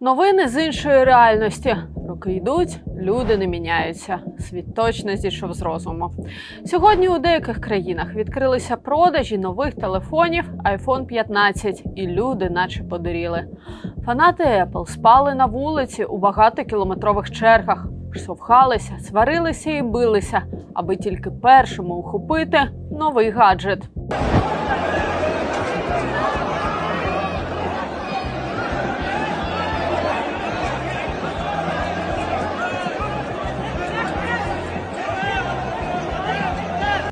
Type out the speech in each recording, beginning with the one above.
Новини з іншої реальності. Роки йдуть, люди не міняються. Світ точно зійшов з розуму. Сьогодні у деяких країнах відкрилися продажі нових телефонів iPhone 15, і люди наче подуріли. Фанати Apple спали на вулиці у багатокілометрових чергах, штовхалися, сварилися і билися, аби тільки першому ухопити новий гаджет.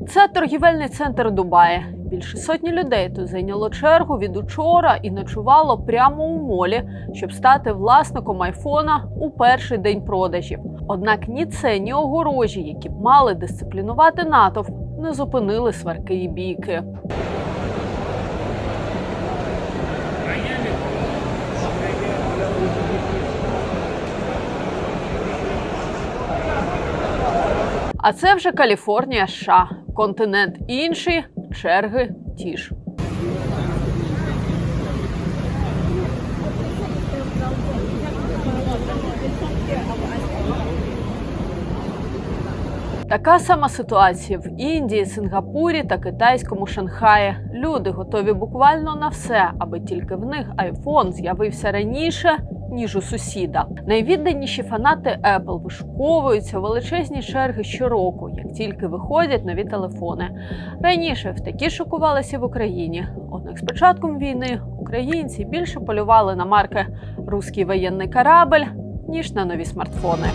Це торгівельний центр Дубаї. Більше сотні людей тут зайняло чергу від учора і ночувало прямо у молі, щоб стати власником айфона у перший день продажів. Однак ні це, ні огорожі, які б мали дисциплінувати натовп, не зупинили сварки і бійки. А це вже Каліфорнія, США. Континент інший, черги ті ж. Така сама ситуація в Індії, Сингапурі та китайському Шанхаї. Люди готові буквально на все, аби тільки в них айфон з'явився раніше. Ніж у сусіда. Найвідданіші фанати Apple вишуковуються величезні черги щороку, як тільки виходять нові телефони. Раніше в такі шокувалися в Україні. Однак з початком війни українці більше полювали на марки Руський воєнний корабель ніж на нові смартфони.